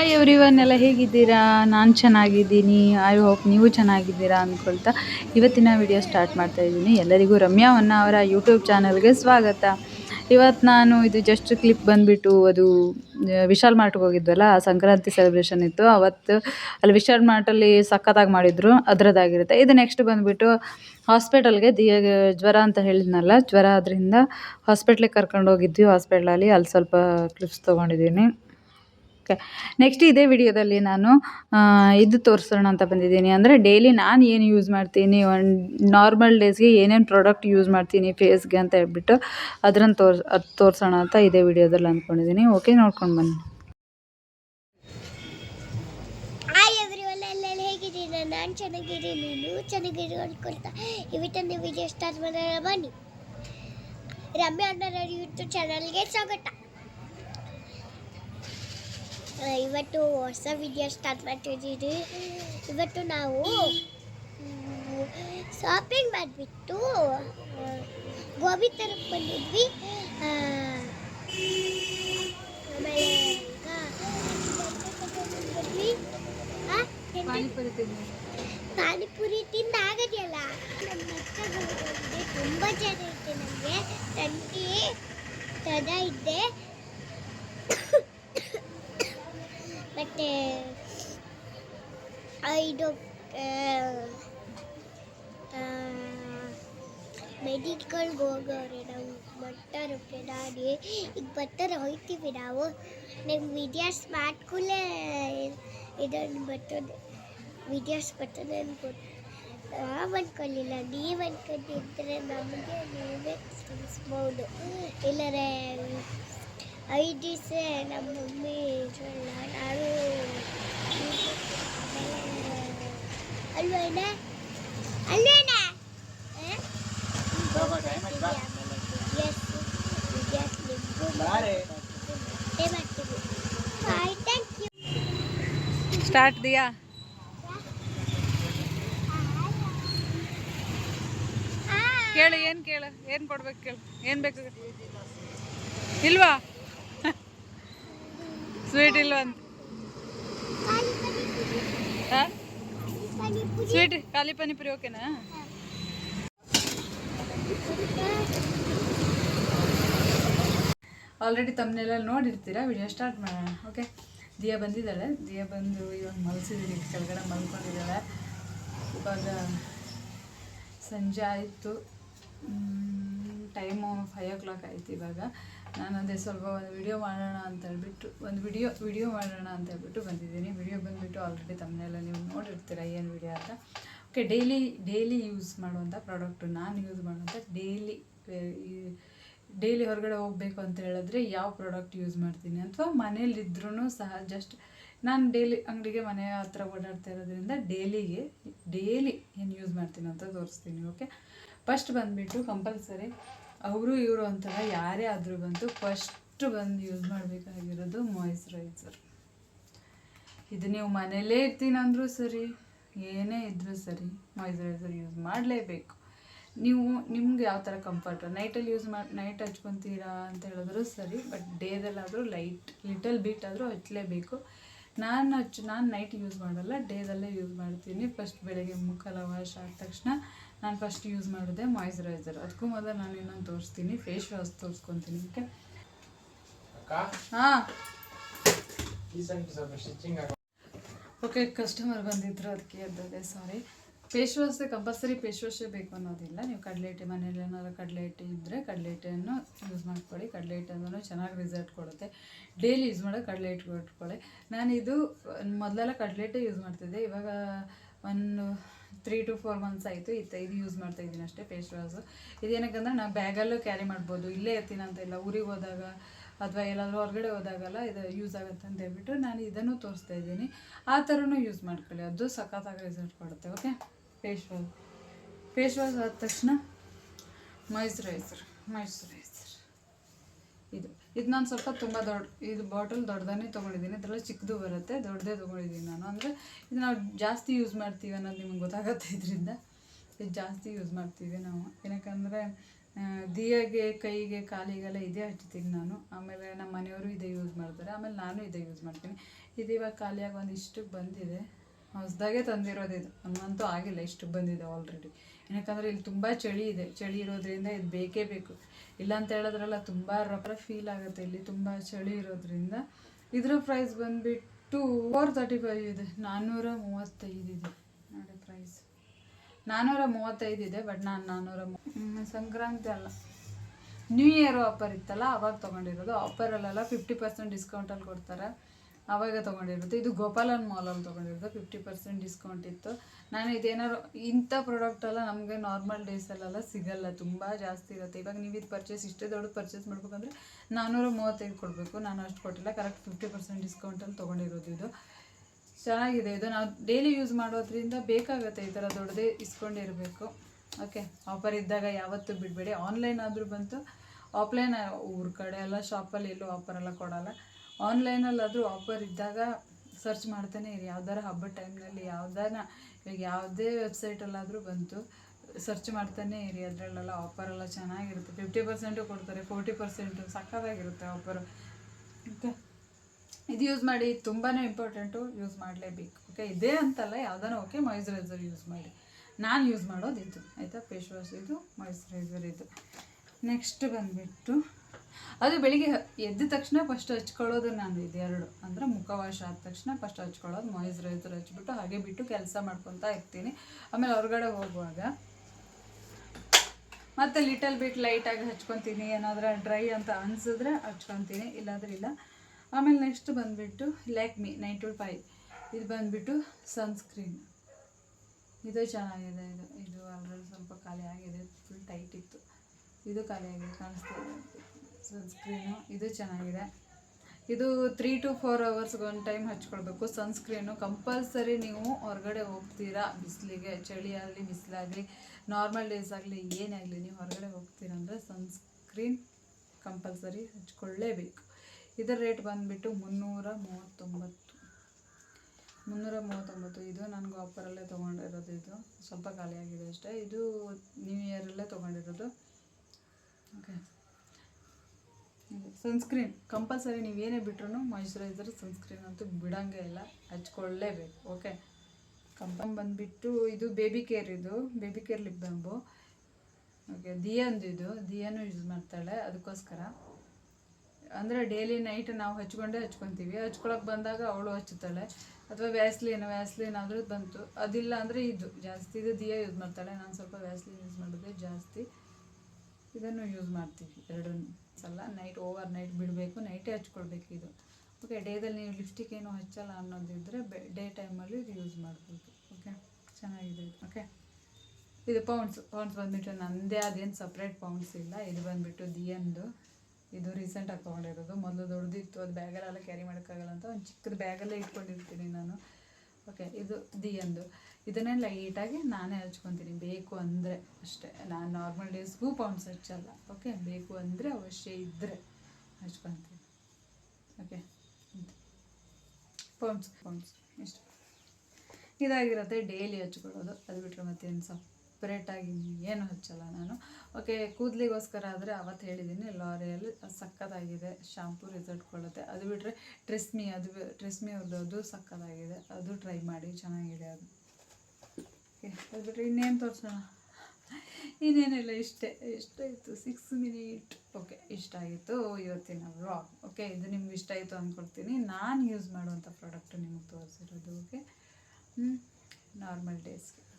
Hi everyone ಎಲ್ಲ ಹೇಗಿದ್ದೀರಾ? ನಾನು ಚೆನ್ನಾಗಿದ್ದೀನಿ. ಐ ಹೋಪ್ ನೀವು ಚೆನ್ನಾಗಿದ್ದೀರಾ ಅಂದ್ಕೊಳ್ತಾ ಇವತ್ತಿನ ವಿಡಿಯೋ ಸ್ಟಾರ್ಟ್ ಮಾಡ್ತಾ ಇದ್ದೀನಿ. ಎಲ್ಲರಿಗೂ ರಮ್ಯಾ ಹೊನ್ನ ಅವರ ಯೂಟ್ಯೂಬ್ ಚಾನಲ್ಗೆ ಸ್ವಾಗತ. ಇವತ್ತು ನಾನು ಇದು ಜಸ್ಟ್ ಕ್ಲಿಪ್ ಬಂದುಬಿಟ್ಟು ಅದು ಆ, ವಿಶಾಲ್ ಮಾರ್ಟ್ಗೆ ಹೋಗಿದ್ವಲ್ಲ ಸಂಕ್ರಾಂತಿ ಸೆಲೆಬ್ರೇಷನ್ ಇತ್ತು. ಅವತ್ತು ಅಲ್ಲಿ ವಿಶಾಲ್ ಮಾರ್ಟಲ್ಲಿ ಸಖತ್ತಾಗಿ ಮಾಡಿದ್ರು. ಅದರದ್ದಾಗಿರುತ್ತೆ. ಇದು ನೆಕ್ಸ್ಟ್ ಬಂದುಬಿಟ್ಟು ಹಾಸ್ಪಿಟಲ್ಗೆ ದಿ ಜ್ವರ ಅಂತ ಹೇಳಿದ್ನಲ್ಲ ಜ್ವರ ಆದ್ದರಿಂದ ಹಾಸ್ಪಿಟ್ಲಿಗೆ ಕರ್ಕೊಂಡು ಹೋಗಿದ್ವಿ ಹಾಸ್ಪಿಟ್ಲಲ್ಲಿ ಅಲ್ಲಿ ಸ್ವಲ್ಪ ಕ್ಲಿಪ್ಸ್ ತೊಗೊಂಡಿದ್ದೀನಿ. ಓಕೆ. ನೆಕ್ಸ್ಟ್ ಇದೇ ವಿಡಿಯೋದಲ್ಲಿ ನಾನು ಇದು ತೋರಿಸೋಣ ಅಂತ ಬಂದಿದ್ದೀನಿ. ಅಂದರೆ ಡೈಲಿ ನಾನು ಏನು ಯೂಸ್ ಮಾಡ್ತೀನಿ, ಒಂದು ನಾರ್ಮಲ್ ಡೇಸ್ಗೆ ಏನೇನು ಪ್ರಾಡಕ್ಟ್ ಯೂಸ್ ಮಾಡ್ತೀನಿ ಫೇಸ್ಗೆ ಅಂತ ಹೇಳ್ಬಿಟ್ಟು ಅದನ್ನು ತೋರ್ಸ್ ಅದು ತೋರಿಸೋಣ ಅಂತ ಇದೇ ವಿಡಿಯೋದಲ್ಲಿ ಅಂದ್ಕೊಂಡಿದ್ದೀನಿ. ಓಕೆ ನೋಡ್ಕೊಂಡು ಬನ್ನಿ. ನಾನು ಚೆನ್ನಾಗಿದ್ದೀನಿ, ನೀವು ಚೆನ್ನಾಗಿರಿ ಅನ್ಕೊಳ್ತಾ? ಇವತ್ತಿನ ವಿಡಿಯೋ ಸ್ಟಾರ್ಟ್ ಮಾಡೋಣ ಬನ್ನಿ. ರಮ್ಯಾ ಅಣ್ಣ ಯೂಟ್ಯೂಬ್ ಚಾನಲ್ಗೆ ಸ್ವಾಗತ. ಇವತ್ತು ಹೊಸ ವಿಡಿಯೋ ಸ್ಟಾರ್ಟ್ ಮಾಡ್ತಿದ್ದೀವಿ ಇವತ್ತು ನಾವು ಶಾಪಿಂಗ್ ಮಾಡಿಬಿಟ್ಟು ಗೋಬಿ ತರಕ್ಕೆ ಬಂದಿದ್ವಿ. ಆಮೇಲೆ ಪಾನಿಪುರಿ ತಿಂದ ಆಗದಿಯಲ್ಲ? ನಮ್ಮ ತುಂಬ ಜನ ಇದೆ ನನಗೆ ತಂಟಿ ಸದಾ ಇದ್ದೆ ಮತ್ತೆ ಆ, uh, ಮೆಡಿಕಲ್ಗೆ ಹೋಗೋರೆ ನಾವು ಬರ್ತಾರಕ್ಕೆ ನಾನು ಈಗ ಬರ್ತಾರೆ ಹೋಗ್ತೀವಿ ನಾವು ನಂಗೆ ವಿಡಿಯೋಸ್ ಮಾಡ್ಕೂಲೇ ಇದನ್ನು ಬರ್ತದೆ ವಿಡಿಯೋಸ್ ಬರ್ತದೆ ಅನ್ಕೊಂಡು ನಾವು ಅನ್ಕೊಳ್ಳಿಲ್ಲ ನೀವು ಅನ್ಕೊಂಡಿದ್ರೆ ನಮಗೆ ನೀವೇ ತಿಳಿಸ್ಬೋದು ಇಲ್ಲರೆ ಐದು ದಿವಸ ನಮ್ಮ ಮಮ್ಮಿ ಇರಲ್ಲ ನಾನು ಅಲ್ವೇನ ಅಲ್ವೇನ ಮಾಡ್ತೀವಿ bye thank you start Diya ಕೇಳು ಏನು ಕೇಳು ಏನು ಕೊಡ್ಬೇಕು ಕೇಳು ಏನು ಬೇಕು ಇಲ್ವಾ ಸ್ವೀಟ್ ಇಲ್ವಾ ಅಂತ ಹಾಂ ಸ್ವೀಟ್ ಖಾಲಿ ಪಾನಿಪುರಿ ಓಕೆನಾ ಆಲ್ರೆಡಿ ತಮ್ಮನೆಲ್ಲ ನೋಡಿರ್ತೀರಾ? ವಿಡಿಯೋ ಸ್ಟಾರ್ಟ್ ಮಾಡೋಣ ಓಕೆ ದಿಯಾ ಬಂದಿದ್ದಾಳೆ. ದಿಯಾ ಬಂದು ಇವಾಗ ಮಲಸಿದ್ದೀನಿ ಕೆಳಗಡೆ ಮಲ್ಕೊಂಡಿದ್ದಾಳೆ. ಇವಾಗ ಸಂಜೆ ಆಯಿತು. ಟೈಮು ಫೈವ್ ಓ ಕ್ಲಾಕ್ ಆಯಿತು ಇವಾಗ. ನಾನು ಅದೇ ಸ್ವಲ್ಪ ಒಂದು ವಿಡಿಯೋ ಮಾಡೋಣ ಅಂತ ಹೇಳ್ಬಿಟ್ಟು, ಒಂದು ವಿಡಿಯೋ ವಿಡಿಯೋ ಮಾಡೋಣ ಅಂತ ಹೇಳ್ಬಿಟ್ಟು ಬಂದಿದ್ದೀನಿ. ವಿಡಿಯೋ ಬಂದುಬಿಟ್ಟು ಆಲ್ರೆಡಿ ತಮ್ಮನೆಲ್ಲ ನೀವು ನೋಡಿರ್ತೀರ ಏನು ವಿಡಿಯೋ ಅಂತ. ಓಕೆ ಡೈಲಿ ಡೈಲಿ ಯೂಸ್ ಮಾಡುವಂಥ ಪ್ರಾಡಕ್ಟು ನಾನು ಯೂಸ್ ಮಾಡುವಂಥ ಡೈಲಿ ಡೈಲಿ ಹೊರಗಡೆ ಹೋಗಬೇಕು ಅಂತ ಹೇಳಿದ್ರೆ ಯಾವ ಪ್ರಾಡಕ್ಟ್ ಯೂಸ್ ಮಾಡ್ತೀನಿ ಅಥವಾ ಮನೇಲಿದ್ರೂ ಸಹ ಜಸ್ಟ್ ನಾನು ಡೈಲಿ ಅಂಗಡಿಗೆ ಮನೆ ಹತ್ರ ಓಡಾಡ್ತಾ ಇರೋದ್ರಿಂದ ಡೈಲಿಗೆ ಡೈಲಿ ಏನು ಯೂಸ್ ಮಾಡ್ತೀನಿ ಅಂತ ತೋರಿಸ್ತೀನಿ ಓಕೆ ಫಸ್ಟ್ ಬಂದುಬಿಟ್ಟು ಕಂಪಲ್ಸರಿ ಅವರು ಇವರು ಅಂತಲ್ಲ ಯಾರೇ ಆದರೂ ಬಂತು ಫಸ್ಟ್ ಬಂದು ಯೂಸ್ ಮಾಡಬೇಕಾಗಿರೋದು ಮಾಯಿಶ್ಚರೈಸರ್ ಇದು ನೀವು ಮನೇಲೇ ಇರ್ತೀನಿ ಅಂದರೂ ಸರಿ, ಏನೇ ಇದ್ದರೂ ಸರಿ ಮಾಯಿಶ್ಚರೈಸರ್ ಯೂಸ್ ಮಾಡಲೇಬೇಕು. ನೀವು, ನಿಮ್ಗೆ ಯಾವ ಥರ ಕಂಫರ್ಟ್ ನೈಟಲ್ಲಿ ಯೂಸ್ ಮಾಡಿ ನೈಟ್ ಹಚ್ಕೊತೀರಾ ಅಂತ ಹೇಳಿದ್ರು ಸರಿ ಬಟ್ ಡೇದಲ್ಲಾದರೂ ಲೈಟ್ ಲಿಟಲ್ ಬಿಟ್ ಆದರೂ ಹಚ್ಚಲೇಬೇಕು ನಾನು ಹಚ್ಚು ನಾನು ನೈಟ್ ಯೂಸ್ ಮಾಡಲ್ಲ ಡೇದಲ್ಲೇ ಯೂಸ್ ಮಾಡ್ತೀನಿ. ಫಸ್ಟ್ ಬೆಳಗ್ಗೆ ಮುಖ ವಾಶ್ ಆದ ತಕ್ಷಣ ನಾನು ಫಸ್ಟ್ ಯೂಸ್ ಮಾಡಿದೆ ಮಾಯಿಶ್ಚರೈಸರ್ ಅದಕ್ಕೂ ಮೊದಲು ನಾನು ಇನ್ನೊಂದು ತೋರಿಸ್ತೀನಿ ಫೇಸ್ ವಾಶ್ ತೋರಿಸ್ಕೊತೀನಿ ಓಕೆ ಹಾಂ. ಓಕೆ ಕಸ್ಟಮರ್ ಬಂದಿದ್ರು ಅದಕ್ಕೆ ಅದೇ sorry face wash compulsory face ವಾಶೇ ಬೇಕು ಅನ್ನೋದಿಲ್ಲ. ನೀವು ಕಡಲೆ ಹಿಟ್ಟಿ ಮನೇಲಿ ಏನಾದ್ರು ಕಡಲೆ ಹಿಟ್ಟಿ ಇದ್ದರೆ ಕಡಲೆ ಹಿಟ್ಟನ್ನು ಯೂಸ್ ಮಾಡ್ಕೊಳ್ಳಿ. ಕಡಲೆ ಹಿಟ್ಟನ್ನು ಚೆನ್ನಾಗಿ ರಿಸಲ್ಟ್ ಕೊಡುತ್ತೆ. ಡೈಲಿ ಯೂಸ್ ಮಾಡೋ ಕಡಲೆ ಹಿಟ್ಟು ಕೊಟ್ಕೊಳ್ಳಿ. ನಾನು ಇದು ಮೊದಲೆಲ್ಲ ಕಡಲೆ ಹಿಟ್ಟೇ ಯೂಸ್ ಮಾಡ್ತಿದ್ದೆ. ಇವಾಗ ಒಂದು ತ್ರೀ ಟು ಫೋರ್ ಮಂತ್ಸ್ ಆಯಿತು. ಇತ್ತು, ಇದು ಯೂಸ್ ಮಾಡ್ತಾ ಇದ್ದೀನಿ ಅಷ್ಟೇ ಫೇಸ್ ವಾಶು ಇದೇನಕ್ಕಂದ್ರೆ ನಾನು ಬ್ಯಾಗಲ್ಲೂ ಕ್ಯಾರಿ ಮಾಡ್ಬೋದು. ಇಲ್ಲೇ ಇರ್ತೀನಿ ಅಂತ ಇಲ್ಲ, ಊರಿಗೆ ಹೋದಾಗ ಅಥವಾ ಎಲ್ಲಾದರೂ ಹೊರಗಡೆ ಹೋದಾಗೆಲ್ಲ ಇದು ಯೂಸ್ ಆಗುತ್ತೆ ಅಂತ ಹೇಳ್ಬಿಟ್ಟು ನಾನು ಇದನ್ನು ತೋರಿಸ್ತಾ ಇದ್ದೀನಿ. ಆ ಥರನೂ ಯೂಸ್ ಮಾಡ್ಕೊಳ್ಳಿ. ಅದು ಸಖತ್ತಾಗಿ ರಿಸಲ್ಟ್ ಕೊಡುತ್ತೆ okay face wash face wash ಆದ ತಕ್ಷಣ ಮೈಸೂರೈಸರ್ ಮಾಯಿಶ್ಚರೈಸರ್ ಇದು. ಇದು ನಾನು ಸ್ವಲ್ಪ ತುಂಬ ದೊಡ್ಡ ಇದು ಬಾಟಲ್ ದೊಡ್ಡದನ್ನೇ ತೊಗೊಂಡಿದ್ದೀನಿ. ಇದರಲ್ಲಿ ಚಿಕ್ಕದು ಬರುತ್ತೆ. ದೊಡ್ಡದೇ ತೊಗೊಂಡಿದ್ದೀನಿ ನಾನು. ಅಂದರೆ ಇದು ನಾವು ಜಾಸ್ತಿ ಯೂಸ್ ಮಾಡ್ತೀವಿ ಅನ್ನೋದು ನಿಮ್ಗೆ ಗೊತ್ತಾಗುತ್ತೆ ಇದರಿಂದ. ಇದು ಜಾಸ್ತಿ ಯೂಸ್ ಮಾಡ್ತೀವಿ ನಾವು. ಏನಕ್ಕಂದರೆ ದಿಯಾಗೆ, ಕೈಗೆ, ಕಾಲಿಗೆಲ್ಲ ಇದೇ ಹಚ್ತೀನಿ ನಾನು. ಆಮೇಲೆ ನಮ್ಮ ಮನೆಯವರು ಇದೇ ಯೂಸ್ ಮಾಡ್ತಾರೆ. ಆಮೇಲೆ ನಾನು ಇದೇ ಯೂಸ್ ಮಾಡ್ತೀನಿ. ಇದು ಇವಾಗ ಖಾಲಿಯಾಗಿ ಒಂದು ಇಷ್ಟಕ್ಕೆ ಬಂದಿದೆ. ಹೊಸ್ದಾಗೆ ತಂದಿರೋದು ಇದು. ನಮ್ಮಂತೂ ಆಗಿಲ್ಲ, ಇಷ್ಟು ಬಂದಿದೆ ಆಲ್ರೆಡಿ ಯಾಕಂದರೆ ಇಲ್ಲಿ ತುಂಬ ಚಳಿ ಇದೆ. ಚಳಿ ಇರೋದ್ರಿಂದ ಇದು ಬೇಕೇ ಬೇಕು. ಇಲ್ಲ ಅಂತ ಹೇಳಿದ್ರಲ್ಲ, ತುಂಬ ರಪ್ರ ಫೀಲ್ ಆಗುತ್ತೆ ಇಲ್ಲಿ. ತುಂಬ ಚಳಿ ಇರೋದ್ರಿಂದ. ಇದ್ರ ಪ್ರೈಸ್ ಬಂದುಬಿಟ್ಟು ಫೋರ್ ತರ್ಟಿ ಫೈವ್ ಇದೆ. ನಾನ್ನೂರ ಮೂವತ್ತೈದು ಇದೆ. ನೋಡಿ ಪ್ರೈಸ್ ನಾನ್ನೂರ ಮೂವತ್ತೈದು ಇದೆ ಬಟ್ ನಾನು ನಾನ್ನೂರ ಸಂಕ್ರಾಂತಿ ಅಲ್ಲ. ನ್ಯೂ ಇಯರ್ ಆಫರ್ ಇತ್ತಲ್ಲ, ಅವಾಗ ತೊಗೊಂಡಿರೋದು. ಆಫರಲ್ಲೆಲ್ಲ ಫಿಫ್ಟಿ ಪರ್ಸೆಂಟ್ ಡಿಸ್ಕೌಂಟಲ್ಲಿ ಕೊಡ್ತಾರೆ. ಅವಾಗ ತೊಗೊಂಡಿರೋದು ಇದು ಗೋಪಾಲನ್ ಮಾಲಲ್ಲಿ ತೊಗೊಂಡಿರೋದು. ಫಿಫ್ಟಿ ಪರ್ಸೆಂಟ್ ಡಿಸ್ಕೌಂಟ್ ಇತ್ತು. ನಾನು ಇದೇನಾರು ಇಂಥ ಪ್ರಾಡಕ್ಟ್ ಎಲ್ಲ ನಮಗೆ ನಾರ್ಮಲ್ ಡೇಸಲ್ಲೆಲ್ಲ ಸಿಗಲ್ಲ. ತುಂಬ ಜಾಸ್ತಿ ಇರುತ್ತೆ. ಇವಾಗ ನೀವು ಇದು ಪರ್ಚೇಸ್ ಇಷ್ಟೇ ದೊಡ್ಡ ಪರ್ಚೇಸ್ ಮಾಡ್ಬೇಕಂದ್ರೆ ನಾನ್ನೂರ ಮೂವತ್ತೈದು ಕೊಡಬೇಕು. ನಾನು ಅಷ್ಟು ಕೊಟ್ಟಿಲ್ಲ. ಕರೆಕ್ಟ್ ಫಿಫ್ಟಿ ಪರ್ಸೆಂಟ್ ಡಿಸ್ಕೌಂಟಲ್ಲಿ ತೊಗೊಂಡಿರೋದು ಇದು. ಚೆನ್ನಾಗಿದೆ. ಇದು ನಾವು ಡೈಲಿ ಯೂಸ್ ಮಾಡೋದ್ರಿಂದ ಬೇಕಾಗುತ್ತೆ ಈ ಥರ ದೊಡ್ಡದೇ ಇಸ್ಕೊಂಡಿರಬೇಕು. ಓಕೆ ಆಫರ್ ಇದ್ದಾಗ ಯಾವತ್ತೂ ಬಿಡಬೇಡಿ. ಆನ್ಲೈನ್ ಆದರೂ ಬಂತು. ಆಫ್ಲೈನ್ ಊರ ಕಡೆ ಎಲ್ಲ ಶಾಪಲ್ಲಿ ಎಲ್ಲೂ ಆಫರ್ ಕೊಡೋಲ್ಲ ಕೊಡಲ್ಲ. ಆನ್ಲೈನಲ್ಲಾದರೂ ಆಫರ್ ಇದ್ದಾಗ ಸರ್ಚ್ ಮಾಡ್ತಾನೆ ಇರಿ. ಯಾವ್ದಾರ ಹಬ್ಬದ ಟೈಮ್ನಲ್ಲಿ ಯಾವ್ದಾನ, ಇವಾಗ ಯಾವುದೇ ವೆಬ್ಸೈಟಲ್ಲಾದರೂ ಬಂತು ಸರ್ಚ್ ಮಾಡ್ತಾನೆ ಇರಿ. ಅದರಲ್ಲೆಲ್ಲ ಆಫರ್ ಎಲ್ಲ ಚೆನ್ನಾಗಿರುತ್ತೆ. ಫಿಫ್ಟಿ ಪರ್ಸೆಂಟು ಕೊಡ್ತಾರೆ ಫೋರ್ಟಿ ಪರ್ಸೆಂಟು ಸಕ್ಕತ್ತಾಗಿರುತ್ತೆ ಆಫರು ಓಕೆ ಇದು ಯೂಸ್ ಮಾಡಿ ತುಂಬಾ ಇಂಪಾರ್ಟೆಂಟು ಯೂಸ್ ಮಾಡಲೇಬೇಕು. ಓಕೆ ಇದೇ ಅಂತಲ್ಲ, ಯಾವ್ದಾನ ಓಕೆ ಮಾಯಿಶ್ಚರೈಸರ್ ಯೂಸ್ ಮಾಡಿ. ನಾನು ಯೂಸ್ ಮಾಡೋದು ಇದು ಆಯಿತಾ? ಫೇಸ್ ವಾಶ್ ಇದು ಮಾಯಿಶ್ಚರೈಸರ್ ಇದು. ನೆಕ್ಸ್ಟ್ ಬಂದುಬಿಟ್ಟು ಅದು ಬೆಳಿಗ್ಗೆ ಎದ್ದ ತಕ್ಷಣ ಫಸ್ಟ್ ಹಚ್ಕೊಳ್ಳೋದು ನಾನು ಇದೆರಡು ಅಂದರೆ ಮುಖವಾಶ ಆದ ತಕ್ಷಣ ಫಸ್ಟ್ ಹಚ್ಕೊಳ್ಳೋದು ಮಾಯಿಶ್ಚರೈಸರ್ ಹಚ್ಬಿಟ್ಟು ಹಾಗೆ ಬಿಟ್ಟು ಕೆಲಸ ಮಾಡ್ಕೊತಾ ಇರ್ತೀನಿ. ಆಮೇಲೆ ಹೊರಗಡೆ ಹೋಗುವಾಗ ಮತ್ತು ಲಿಟಲ್ ಬಿಟ್ ಲೈಟಾಗಿ ಹಚ್ಕೊತೀನಿ. ಏನಾದರೂ ಡ್ರೈ ಅಂತ ಅನ್ಸಿದ್ರೆ ಹಚ್ಕೊತೀನಿ, ಇಲ್ಲಾಂದ್ರೆ ಇಲ್ಲ. ಆಮೇಲೆ ನೆಕ್ಸ್ಟ್ ಬಂದುಬಿಟ್ಟು ಲ್ಯಾಕ್ಮಿ ನೈನ್ ಟು ಫೈವ್ ಇದು ಬಂದುಬಿಟ್ಟು ಸನ್ಸ್ಕ್ರೀನ್ ಇದು ಚೆನ್ನಾಗಿದೆ. ಇದು ಇದು ಆಲ್ರೆಡಿ ಸ್ವಲ್ಪ ಖಾಲಿ ಆಗಿದೆ. ಫುಲ್ ಟೈಟ್ ಇತ್ತು. ಇದು ಖಾಲಿ ಆಗಿದೆ, ಕಾಣಿಸ್ತಾ ಇದೆ. ಸನ್ಸ್ಕ್ರೀನು ಇದು ಚೆನ್ನಾಗಿದೆ. ಇದು ತ್ರೀ ಟು ಫೋರ್ ಅವರ್ಸ್ಗೆ ಒಂದು ಟೈಮ್ ಹಚ್ಕೊಳ್ಬೇಕು. ಸನ್ಸ್ಕ್ರೀನು ಕಂಪಲ್ಸರಿ ನೀವು ಹೊರಗಡೆ ಹೋಗ್ತೀರಾ? ಬಿಸಿಲಿಗೆ ಚಳಿ ಆಗಲಿ ಬಿಸಿಲಾಗಲಿ ನಾರ್ಮಲ್ ಡೇಸ್ ಆಗಲಿ ಏನೇ ಆಗಲಿ ನೀವು ಹೊರಗಡೆ ಹೋಗ್ತೀರಾ ಅಂದರೆ ಸನ್ಸ್ಕ್ರೀನ್ ಕಂಪಲ್ಸರಿ ಹಚ್ಕೊಳ್ಳೇಬೇಕು. ಇದರ ರೇಟ್ ಬಂದುಬಿಟ್ಟು ಮುನ್ನೂರ ಮೂವತ್ತೊಂಬತ್ತು. ಮುನ್ನೂರ ಮೂವತ್ತೊಂಬತ್ತು. ಇದು ನನಗೆ ಆಫರಲ್ಲೇ ತೊಗೊಂಡಿರೋದು ಇದು. ಸ್ವಲ್ಪ ಖಾಲಿಯಾಗಿದೆ ಅಷ್ಟೇ. ಇದು ನ್ಯೂ ಇಯರಲ್ಲೇ ತೊಗೊಂಡಿರೋದು. ಓಕೆ ಸನ್ಸ್ಕ್ರೀನ್ ಕಂಪಲ್ಸರಿ ನೀವು ಏನೇ ಬಿಟ್ರು ಮಾಯಿಶ್ಚರೈಸರ್ ಸನ್ಸ್ಕ್ರೀನ್ ಅಂತೂ ಬಿಡೋಂಗೆ ಇಲ್ಲ. ಹಚ್ಕೊಳ್ಳೇಬೇಕು ಓಕೆ ಕಂಪಮ್ ಬಂದುಬಿಟ್ಟು ಇದು ಬೇಬಿ ಕೇರ್ ಇದು ಬೇಬಿ ಕೇರ್ ಲಿಪ್ ಬಾಂಬು ಓಕೆ ದಿಯಂದು ಇದು. ದಿಯನು ಯೂಸ್ ಮಾಡ್ತಾಳೆ, ಅದಕ್ಕೋಸ್ಕರ. ಅಂದರೆ ಡೈಲಿ ನೈಟ್ ನಾವು ಹಚ್ಕೊಂಡೇ ಹಚ್ಕೊತೀವಿ. ಹಚ್ಕೊಳಕ್ಕೆ ಬಂದಾಗ ಅವಳು ಹಚ್ಚುತ್ತಾಳೆ. ಅಥವಾ ವ್ಯಾಸ್ಲಿನ್ ವ್ಯಾಸ್ಲಿನ್ ಆದರೂ ಬಂತು. ಅದಿಲ್ಲ ಅಂದರೆ ಇದು ಜಾಸ್ತಿ. ಇದು ದಿಯಾ ಯೂಸ್ ಮಾಡ್ತಾಳೆ. ನಾನು ಸ್ವಲ್ಪ ವ್ಯಾಸ್ಲಿನ್ ಯೂಸ್ ಮಾಡಿದ್ರೆ ಜಾಸ್ತಿ. ಇದನ್ನು ಯೂಸ್ ಮಾಡ್ತೀವಿ ಎರಡೂ ಸಲ ನೈಟ್ ಓವರ್ ನೈಟ್ ಬಿಡಬೇಕು. ನೈಟೇ ಹಚ್ಕೊಳ್ಬೇಕು ಇದು. ಓಕೆ ಡೇದಲ್ಲಿ ನೀವು ಲಿಪ್ಸ್ಟಿಕ್ ಏನು ಹಚ್ಚಲ್ಲ ಅನ್ನೋದಿದ್ದರೆ ಬೆ ಡೇ ಟೈಮಲ್ಲಿ ಇದು ಯೂಸ್ ಮಾಡ್ಬೋದು. ಓಕೆ ಚೆನ್ನಾಗಿದೆ ಓಕೆ ಇದು ಪೌಂಡ್ಸ್ ಪೌಂಡ್ಸ್ ಬಂದುಬಿಟ್ಟು ನನ್ನದೇ ಅದೇನು ಸಪ್ರೇಟ್ ಪೌಂಡ್ಸ್ ಇಲ್ಲ. ಇದು ಬಂದುಬಿಟ್ಟು ದಿಯಂದು ಇದು ರೀಸೆಂಟಾಗಿ ತೊಗೊಂಡಿರೋದು. ಮೊದಲು ದೊಡ್ಡದಿತ್ತು. ಅದು ಬ್ಯಾಗಲ್ಲೆಲ್ಲ ಕ್ಯಾರಿ ಮಾಡೋಕ್ಕಾಗಲ್ಲ ಅಂತ. ಒಂದು ಚಿಕ್ಕದು ಬ್ಯಾಗಲ್ಲೇ ಇಟ್ಕೊಂಡಿರ್ತೀನಿ ನಾನು. ಓಕೆ, ಇದು ದಿ ಅಂದು ಇದನ್ನೇ ಲೈಟಾಗಿ ನಾನೇ ಹಚ್ಕೊತೀನಿ. ಬೇಕು ಅಂದರೆ ಅಷ್ಟೇ. ನಾನು ನಾರ್ಮಲ್ ಡೇಸ್ಗೂ ಪೌಂಡ್ಸ್ ಹಚ್ಚಲ್ಲ. ಓಕೆ, ಬೇಕು ಅಂದರೆ ಅವಶ್ಯ ಇದ್ದರೆ ಹಚ್ಕೊತೀನಿ. ಓಕೆ ಪೌಂಡ್ಸ್ ಪೌಂಡ್ಸ್ ಇಷ್ಟು. ಇದಾಗಿರುತ್ತೆ ಡೈಲಿ ಹಚ್ಕೊಳ್ಳೋದು. ಅದು ಬಿಟ್ಟರೆ ಮತ್ತೇನು ಸಪ್ರೇಟಾಗಿ ಏನು ಹಚ್ಚಲ್ಲ ನಾನು. ಓಕೆ ಕೂದಲಿಗೋಸ್ಕರ ಆದರೆ ಅವತ್ತು ಹೇಳಿದ್ದೀನಿ ಲಾರಿಯಲ್ಲಿ ಸಕ್ಕತ್ತಾಗಿದೆ ಶಾಂಪು ರಿಸಲ್ಟ್ ಕೊಡುತ್ತೆ. ಅದು ಬಿಟ್ಟರೆ ಟ್ರೆಸ್ಮಿ ಅದು ಟ್ರೆಸ್ಮಿ ಅವ್ರದ್ದು ಸಕ್ಕತ್ತಾಗಿದೆ. ಅದು ಟ್ರೈ ಮಾಡಿ, ಚೆನ್ನಾಗಿದೆ ಅದು. ಓಕೆ ಅದು ಬಿಟ್ಟರೆ ಇನ್ನೇನು ತೋರಿಸೋಣ? ಇನ್ನೇನಿಲ್ಲ, ಇಷ್ಟೇ ಇಷ್ಟಾಯಿತು ಸಿಕ್ಸ್ ಮಿನಿಟ್ ಓಕೆ ಇಷ್ಟ ಆಯಿತು, ಇವತ್ತಿನ ವ್ಲಾಗ್ ಓಕೆ ಇದು ನಿಮ್ಗೆ ಇಷ್ಟ ಆಯಿತು ಅಂದ್ಕೊಡ್ತೀನಿ ನಾನು ಯೂಸ್ ಮಾಡುವಂಥ ಪ್ರಾಡಕ್ಟು ನಿಮಗೆ ತೋರಿಸಿರೋದು ಓಕೆ ನಾರ್ಮಲ್ ಡೇಸ್ಗೆ